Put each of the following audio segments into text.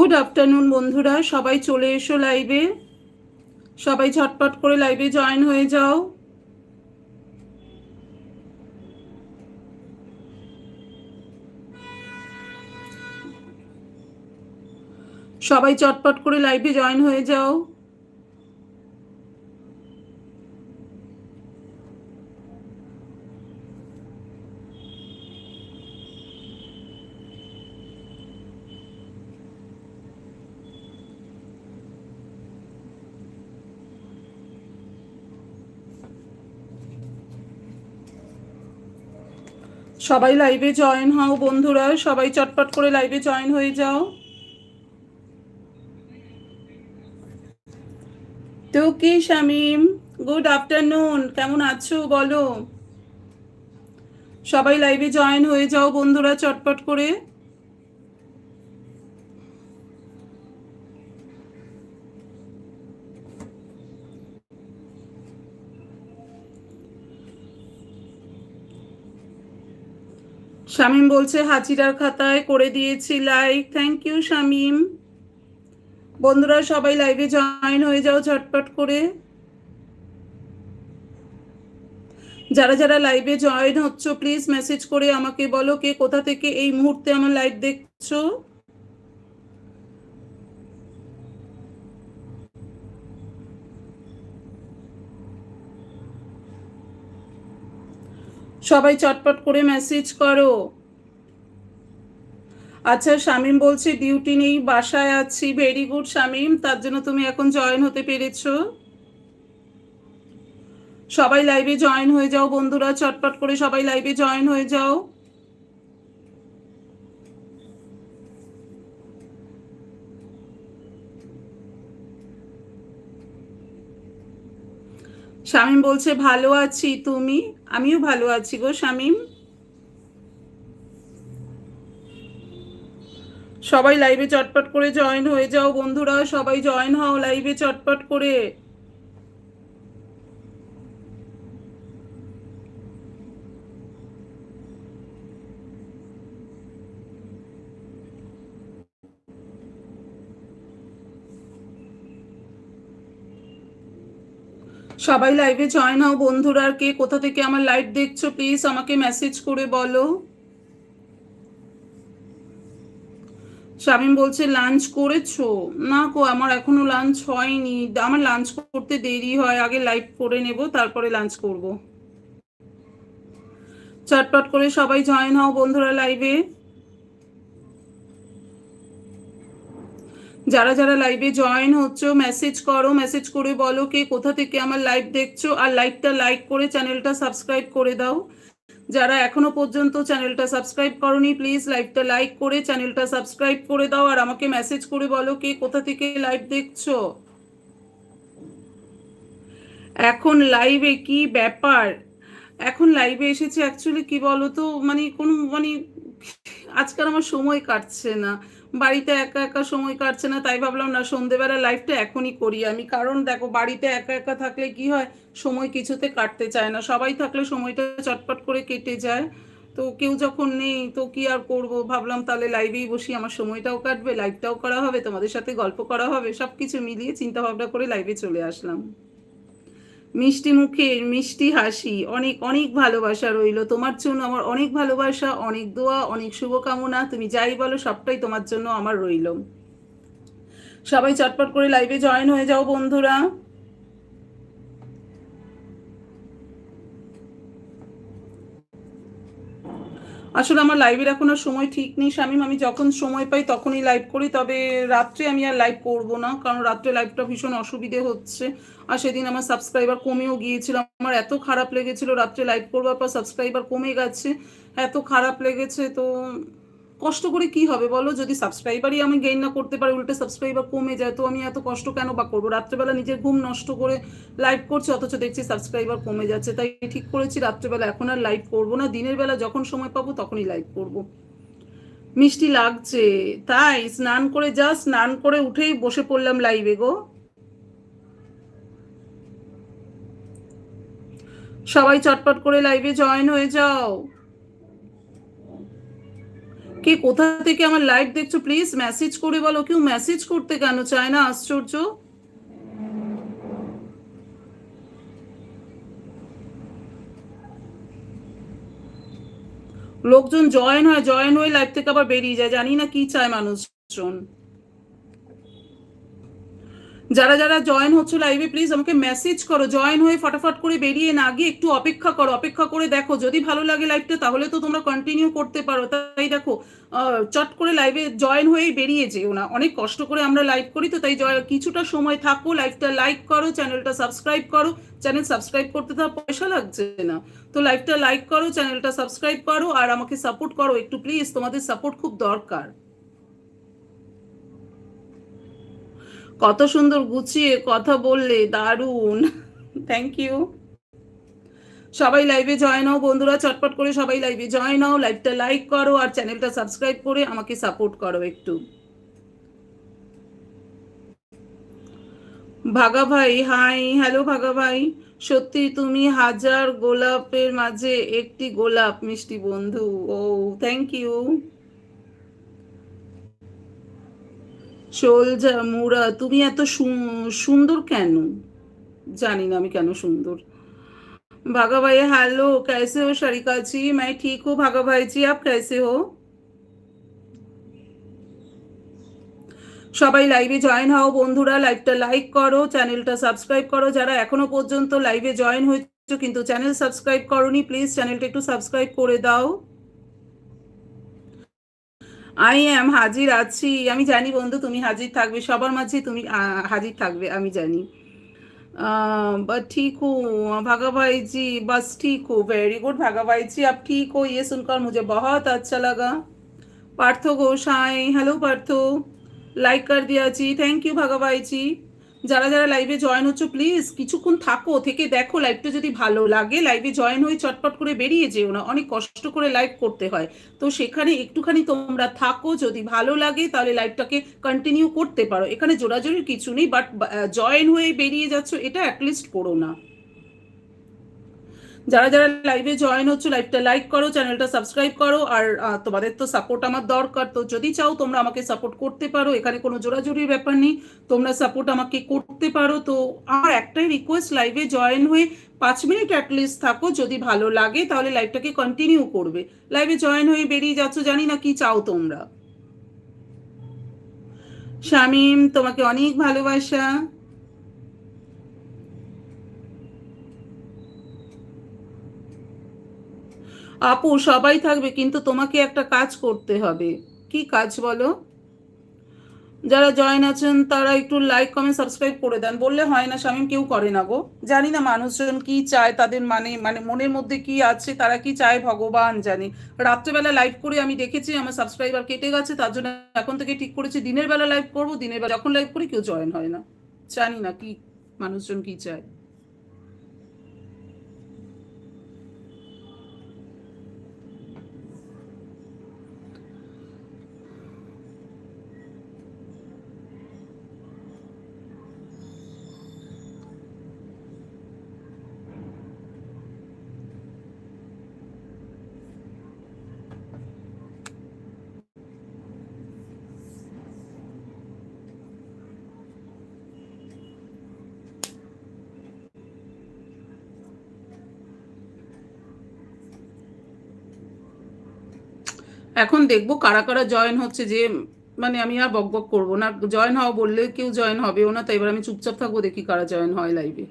Good afternoon বন্ধুরা, সবাই চলে এসো লাইভে। সবাই ঝটপট করে লাইভে জয়েন হয়ে যাও। সবাই চটপট করে লাইভে জয়েন হয়ে যাও। সবাই লাইভে জয়েন হও বন্ধুরা, সবাই চটপট করে লাইভে জয়েন হয়ে যাও। তো কি শামিম গুড আফটারনুন কেমন আছো বলো? সবাই লাইভে জয়েন হয়ে যাও বন্ধুরা, চটপট করে। শামিম বলছে, হাজিরার খাতায় করে দিয়েছি লাইক থ্যাংক ইউ শামিম। বন্ধুরা, সবাই লাইভে জয়েন হয়ে যাও ঝটপট করে। যারা যারা লাইভে জয়েন হচ্ছ প্লিজ মেসেজ করে আমাকে বলো কে কোথা থেকে এই মুহূর্তে আমার লাইভ দেখছ। সবাই চটপট করে মেসেজ করো। আচ্ছা শামীম বলছে ডিউটি নেই, বাসায় আছি ভেরি গুড শামিম। তার জন্য তুমি এখন জয়েন হতে পেরেছ। সবাই লাইভে জয়েন হয়ে যাও বন্ধুরা, চটপট করে সবাই লাইভে জয়েন হয়ে যাও। শামীম বলছে, ভালো আছি, তুমি? আমিও ভালো আছি গো শামিম। সবাই লাইভে চটপট করে জয়েন হয়ে যাও বন্ধুরা, সবাই জয়েন হও লাইভে চটপট করে। সবাই লাইভে জয়েন হও বন্ধুরা, আর কে কোথা থেকে আমার লাইভ দেখছ প্লিজ আমাকে মেসেজ করে বলো। শামিম বলছে লাঞ্চ করেছ? না কো আমার এখনও লাঞ্চ হয়নি। আমার লাঞ্চ করতে দেরি হয়, আগে লাইভ করে নেব, তারপরে লাঞ্চ করব। চটপট করে সবাই জয়েন হও বন্ধুরা লাইভে যারা যারা লাইভে জয়েন হচ্ছ মেসেজ করো মেসেজ করে বলো কে কোথা থেকে আমার লাইভ দেখছ, আর লাইভটা লাইক করে চ্যানেলটা সাবস্ক্রাইব করে দাও। যারা এখনও পর্যন্ত চ্যানেলটা সাবস্ক্রাইব করনি প্লিজ লাইভটা লাইক করে চ্যানেলটা সাবস্ক্রাইব করে দাও আর আমাকে মেসেজ করে বলো কে কোথা থেকে লাইভ দেখছ। এখন লাইভে কি ব্যাপার? এখন লাইভে এসেছে অ্যাকচুয়ালি কি বলো তো মানে কোনো মানে আজকাল আমার সময় কাটছে না। বাড়িতে একা একা সময় কাটছে না, তাই ভাবলাম, না, সন্ধেবেলা লাইফটা এখনই করি আমি। কারণ দেখো, বাড়িতে একা একা থাকলে কি হয়, সময় কিছুতে কাটতে চায় না। সবাই থাকলে সময়টা চটপট করে কেটে যায়। তো কেউ যখন নেই, তো কি আর করব? ভাবলাম, তাহলে লাইভেই বসি। আমার সময়টাও কাটবে লাইভটাও করা হবে, তোমাদের সাথে গল্প করা হবে। সব কিছু মিলিয়ে চিন্তা ভাবনা করে লাইভে চলে আসলাম। মিষ্টি মুখের মিষ্টি হাসি, অনেক অনেক ভালোবাসা রইল। তোমার জন্য আমার অনেক ভালোবাসা, অনেক দোয়া, অনেক শুভকামনা। তুমি যাই বলো, সবটাই তোমার জন্য আমার রইল। সবাই চটপট করে লাইভে জয়েন হয়ে যাও বন্ধুরা। আসলে আমার লাইভের এখন আর সময় ঠিক নেই, শামিম, আমি যখন সময় পাই তখনই লাইভ করি, তবে রাত্রে আমি আর লাইভ করব না, কারণ রাত্রে লাইভটা ভীষণ অসুবিধে হচ্ছে। আর সেদিন আমার সাবস্ক্রাইবার কমেও গিয়েছিল, আমার এত খারাপ লেগেছিল, রাত্রে লাইভ করবার পর সাবস্ক্রাইবার কমে গেছে, এত খারাপ লেগেছে, তো কষ্ট করে কি হবে বলো? যদি সাবস্ক্রাইবারই আমি গেইন না করতে পারি, উল্টে সাবস্ক্রাইবার কমে যায়, তো আমি এত কষ্ট কেন বা করব? রাত্রেবেলা নিজের ঘুম নষ্ট করে লাইভ করছি, অথচ দেখছি সাবস্ক্রাইবার কমে যাচ্ছে। তাই ঠিক করেছি, রাত্রেবেলা এখন আর লাইভ করব না। দিনের বেলা যখন সময় পাবো, তখনই লাইভ করব। মিষ্টি লাগছে। তাই স্নান করে যা, স্নান করে উঠেই বসে পড়লাম লাইভে গো। সবাই চটপট করে লাইভে জয়েন হয়ে যাও। কে কোথা থেকে আমার লাইভ দেখছ? প্লিজ মেসেজ করে বলো। কেউ মেসেজ করতে কেন চায় না? আশ্চর্য। লোকজন জয়েন হয়, জয়েন হয়ে লাইভ থেকে আবার বেরিয়ে যায়। জানি না কি চায় মানুষজন। যারা যারা জয়েন হচ্ছে লাইভে প্লিজ আমাকে মেসেজ করো। জয়েন হয়ে ফটাফট করে বেরিয়ে না গিয়ে একটু অপেক্ষা করো। অপেক্ষা করে দেখো, যদি ভালো লাগে লাইভটা তাহলে তো তোমরা কন্টিনিউ করতে পারো। তাই দেখো চট করে লাইভে জয়েন হয়েই বেরিয়ে যেও না। অনেক কষ্ট করে আমরা লাইভ করি তো, তাই কিছুটা সময় থাকো লাইভটা লাইক করো চ্যানেলটা সাবস্ক্রাইব করো। চ্যানেল সাবস্ক্রাইব করতে তো পয়সা লাগছে না। তো লাইভটা লাইক করো চ্যানেলটা সাবস্ক্রাইব করো, আর আমাকে সাপোর্ট করো। একটু প্লিজ তোমাদের সাপোর্ট খুব দরকার। কত সুন্দর গুছিয়ে কথা বললে, দারুণ। থ্যাংক ইউ সবাই লাইভে জয়েন হও বন্ধুরা, চটপট করে সবাই লাইভে জয়েন হও লাইভটা লাইক করো আর চ্যানেলটা সাবস্ক্রাইব করে আমাকে সাপোর্ট করো একটু। ভাগা ভাই হাই হ্যালো ভাগা ভাই। সত্যি তুমি হাজার গোলাপের মাঝে একটি গোলাপ, মিষ্টি বন্ধু। ও থ্যাংক ইউ সোলজা মুরা তুমি এত সুন্দর কেন জানি না আমি কেন সুন্দর भागा भाई हेलो कैसे हो शरिका जी मैं ठीक हूँ भागा भाई जी आप कैसे हो সবাই লাইভে জয়েন হও বন্ধুরা লাইভটা লাইক করো চ্যানেলটা সাবস্ক্রাইব করো যারা এখনো পর্যন্ত লাইভে জয়েন হয়েছো কিন্তু চ্যানেল সাবস্ক্রাইব করনি প্লিজ চ্যানেলটা একটু সাবস্ক্রাইব করে দাও আই এম হাজির আছি আমি জানি বন্ধু তুমি হাজির থাকবে সবার মাঝে তুমি হাজির থাকবে আমি জানি बट ठीक हूँ भागा भाई जी बस ठीक हूँ वेरी गुड भागा भाई जी आप ठीक हो ये सुनकर मुझे बहुत अच्छा लगा Partho Ghosh hi hello Partho like कर दिया जी थैंक यू भागा भाई जी যারা যারা লাইভে জয়েন হচ্ছে প্লিজ কিছুক্ষণ থাকো, থেকে দেখো লাইভটা যদি ভালো লাগে। লাইভে জয়েন হয়ে চটপট করে বেরিয়ে যেও না, অনেক কষ্ট করে লাইভ করতে হয়। তো সেখানে একটুখানি তোমরা থাকো, যদি ভালো লাগে তাহলে লাইভটাকে কন্টিনিউ করতে পারো। এখানে জোরাজোরির কিছু নেই বাট জয়েন হয়ে বেরিয়ে যাচ্ছ, এটা অ্যাটলিস্ট করো না। যারা যারা লাইভে জয়েন হচ্ছে লাইভটা লাইক করো চ্যানেলটা সাবস্ক্রাইব করো, আর তোমাদের তো সাপোর্ট আমার দরকার। তো যদি চাও তোমরা আমাকে সাপোর্ট করতে পারো, এখানে কোনো জোরাজুরির ব্যাপার নেই। তোমরা সাপোর্ট আমাকে করতে পারো। তো আমার একটাই রিকোয়েস্ট লাইভে জয়েন হয়ে পাঁচ মিনিট অ্যাটলিস্ট থাকো, যদি ভালো লাগে, তাহলে লাইভটাকে কন্টিনিউ করবে। লাইভে জয়েন হয়ে বেরিয়ে যাচ্ছ, জানি না কি চাও তোমরা। শামিম, তোমাকে অনেক ভালোবাসা। আপু, সবাই থাকবে, কিন্তু তোমাকে একটা কাজ করতে হবে। কি কাজ বলো? যারা জয়েন আছেন, তারা একটু লাইক কমেন্ট সাবস্ক্রাইব করে দেন। বললে হয় না স্বামী কেউ করে না গো। জানি না মানুষজন কি চায়, তাদের মানে মানে মনের মধ্যে কি আছে, তারা কি চায় ভগবান জানে। রাত্রেবেলা লাইভ করে আমি দেখেছি, আমার সাবস্ক্রাইবার কেটে গেছে, তার জন্য এখন থেকে ঠিক করেছি, দিনের বেলা লাইভ করব, দিনের বেলা যখন লাইভ করি কেউ জয়েন হয় না। জানি না কি মানুষজন কি চায়। এখন দেখব কারা কারা জয়েন হচ্ছে যে মানে আমি আর বক বক করব না। জয়েন হওয়া বললে কেউ জয়েন হবেও না তাই এবার আমি চুপচাপ থাকব, দেখি কারা জয়েন হয় লাইভে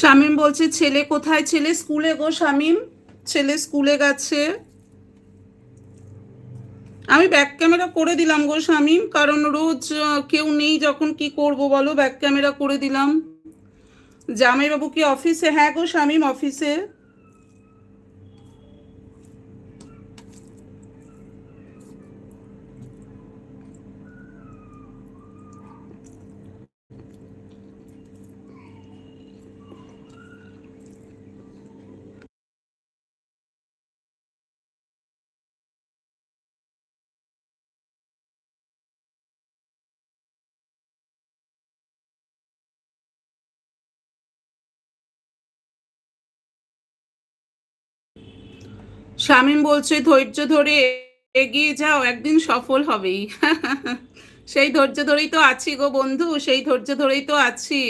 শামীম বলছে, ছেলে কোথায় ছেলে? স্কুলে গো শামীম। ছেলে স্কুলে গেছে। আমি ব্যাক ক্যামেরা করে দিলাম গো শামীম, কারণ রোজ কেউ নেই, যখন কি করব বলো? ব্যাক ক্যামেরা করে দিলাম। জামাইবাবু কি অফিসে হ্যাঁ গো শামীম অফিসে শামীম বলছে, ধৈর্য ধরে এগিয়ে যাও, একদিন সফল হবেই। সেই ধৈর্য ধরেই তো আছি গো বন্ধু, সেই ধৈর্য ধরেই তো আছি।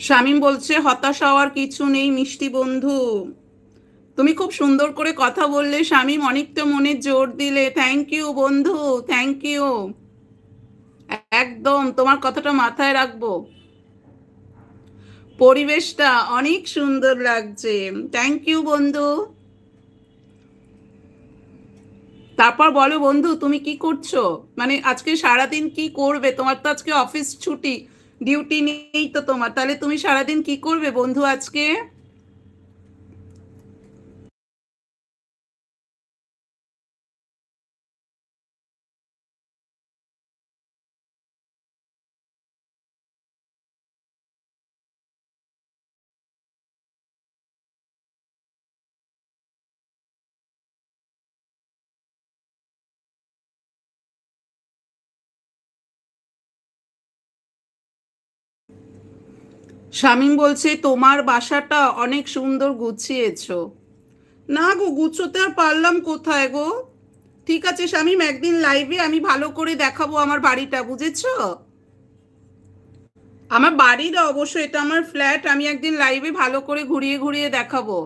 শামীম বলছে, হতাশ হওয়ার কিছু নেই মিষ্টি বন্ধু। তুমি খুব সুন্দর করে কথা বললে শামীম অনেকটা মনে জোর দিলে। থ্যাংক ইউ বন্ধু থ্যাংক ইউ একদম, তোমার কথাটা মাথায় রাখব। পরিবেশটা অনেক সুন্দর লাগছে। থ্যাংক ইউ বন্ধু। তারপর বলো বন্ধু, তুমি কি করছ? মানে আজকে সারাদিন কি করবে? তোমার তো আজকে অফিস ছুটি ডিউটি নেই তো তোমার। তাহলে তুমি সারাদিন কি করবে বন্ধু আজকে? শামীম বলছে, তোমার বাসাটা অনেক সুন্দর গুছিয়েছ। না গো, গুছোতে আর পারলাম কোথায় গো? ঠিক আছে শামীম, একদিন লাইভে আমি ভালো করে দেখাবো আমার বাড়িটা, বুঝেছ? আমার বাড়ির অবশ্য, এটা আমার ফ্ল্যাট আমি একদিন লাইভে ভালো করে ঘুরিয়ে ঘুরিয়ে দেখাবো।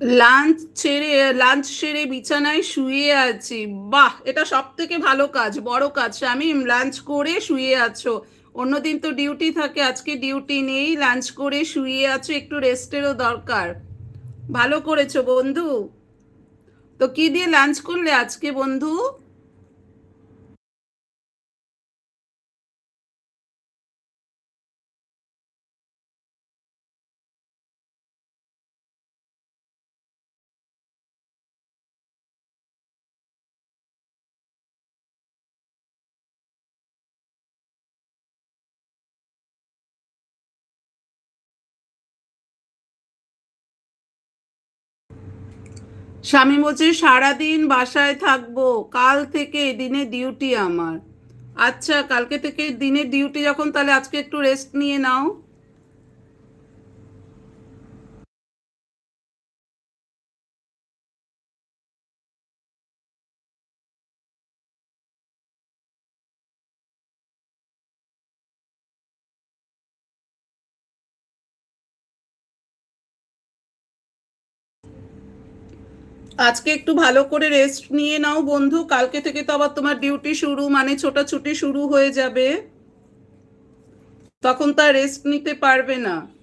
লাঞ্চ ছেড়ে, লাঞ্চ সেরে বিছানায় শুয়ে আছি। বাহ, এটা সব থেকে ভালো কাজ, বড় কাজ। স্বামী লাঞ্চ করে শুয়ে আছো। অন্যদিন তো ডিউটি থাকে, আজকে ডিউটি নেই, লাঞ্চ করে শুয়ে আছো, একটু রেস্টেরও দরকার। ভালো করেছ বন্ধু। তো কি দিয়ে লাঞ্চ করলে আজকে বন্ধু? স্বামী বলছে, সারাদিন বাসায় থাকব, কাল থেকে দিনে ডিউটি আমার। আচ্ছা কালকে থেকে দিনে ডিউটি যখন, তাহলে আজকে একটু রেস্ট নিয়ে নাও। আজকে একটু ভালো করে রেস্ট নিয়ে নাও বন্ধু, কালকে থেকে তো আবার তোমার ডিউটি শুরু মানে ছোটাছুটি শুরু হয়ে যাবে। তখন তার রেস্ট নিতে পারবে না।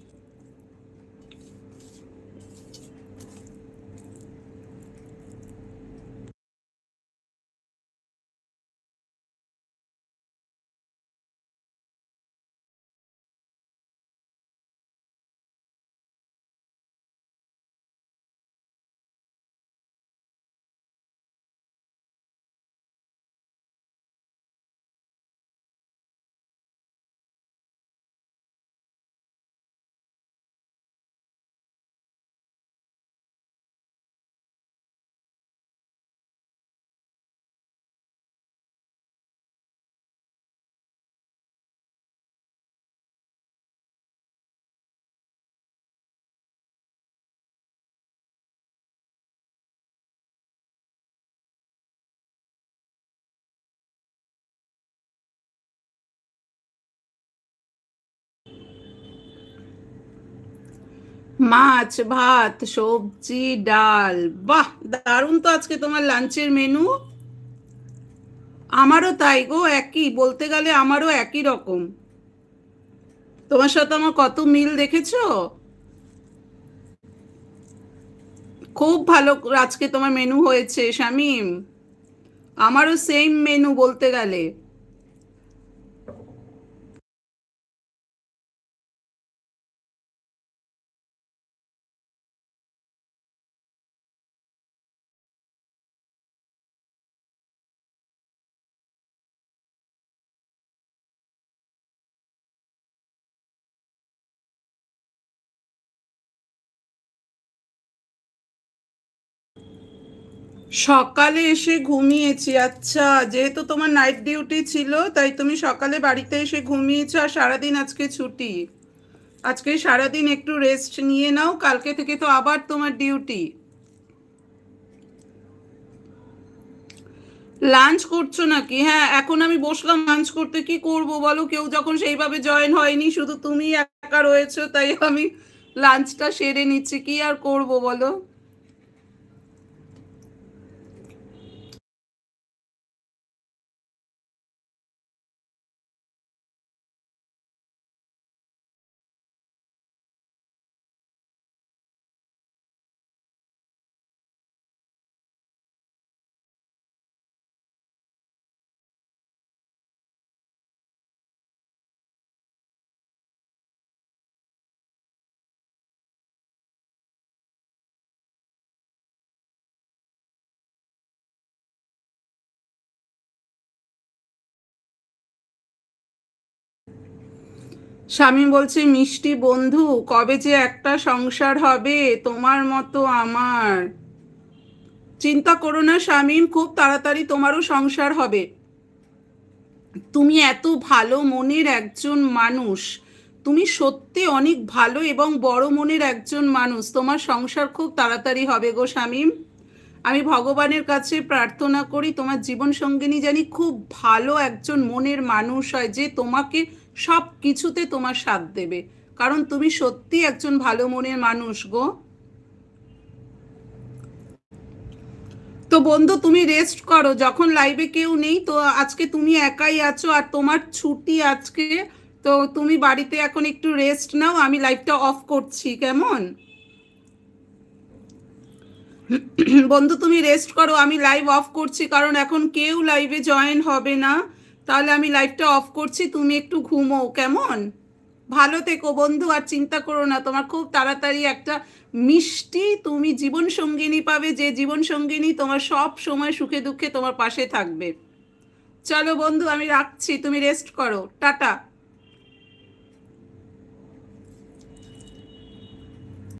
মাছ, ভাত, সবজি, ডাল। বাহ, দারুণ তো আজকে তোমার লাঞ্চের মেনু আমারও তাই গো, একই। বলতে গেলে আমারও একই রকম। তোমার সাথে আমার কত মিল দেখেছ? খুব ভালো আজকে তোমার মেনু হয়েছে, শামিম। আমারও সেম মেনু বলতে গেলে। সকালে এসে ঘুমিয়েছি। আচ্ছা যেহেতু তোমার নাইট ডিউটি ছিল, তাই তুমি সকালে বাড়িতে এসে ঘুমিয়েছো আর সারাদিন আজকে ছুটি। আজকে সারাদিন একটু রেস্ট নিয়ে নাও, কালকে থেকে তো আবার তোমার ডিউটি লাঞ্চ করছ নাকি? হ্যাঁ এখন আমি বসলাম লাঞ্চ করতে। কি করব বলো? কেউ যখন সেইভাবে জয়েন হয়নি, শুধু তুমি একা রয়েছো, তাই আমি লাঞ্চটা সেরে নিচ্ছি। কি আর করব বলো? স্বামী বলছে, মিষ্টি বন্ধু, কবে যে একটা সংসার হবে তোমার মতো আমার? চিন্তা করো না স্বামীম খুব তাড়াতাড়ি তোমারও সংসার হবে। তুমি এত ভালো মনের একজন মানুষ। তুমি সত্যি অনেক ভালো এবং বড় মনের একজন মানুষ। তোমার সংসার খুব তাড়াতাড়ি হবে গো স্বামীম আমি ভগবানের কাছে প্রার্থনা করি, তোমার জীবন সঙ্গিনী জানি খুব ভালো একজন মনের মানুষ হয়, যে তোমাকে সব কিছুতে তোমার সাথ দেবে। কারণ তুমি সত্যি একজন ভালো মনের মানুষ গো। তো বন্ধু, তুমি রেস্ট করো। যখন লাইভে কেউ নেই, তো আজকে তুমি একাই আছো আর তোমার ছুটি আজকে। তো তুমি বাড়িতে এখন একটু রেস্ট নাও, আমি লাইভটা অফ করছি, কেমন? বন্ধু, তুমি রেস্ট করো, আমি লাইভ অফ করছি, কারণ এখন কেউ লাইভে জয়েন হবে না। তাহলে আমি লাইভটা অফ করছি, তুমি একটু ঘুমো কেমন? ভালো থেকো বন্ধু, আর চিন্তা করো না, তোমার খুব তাড়াতাড়ি একটা মিষ্টি তুমি জীবন সঙ্গিনী পাবে, যে জীবন সঙ্গিনী তোমার সব সময় সুখে দুঃখে তোমার পাশে থাকবে। চলো বন্ধু, আমি রাখছি, তুমি রেস্ট করো, টাটা।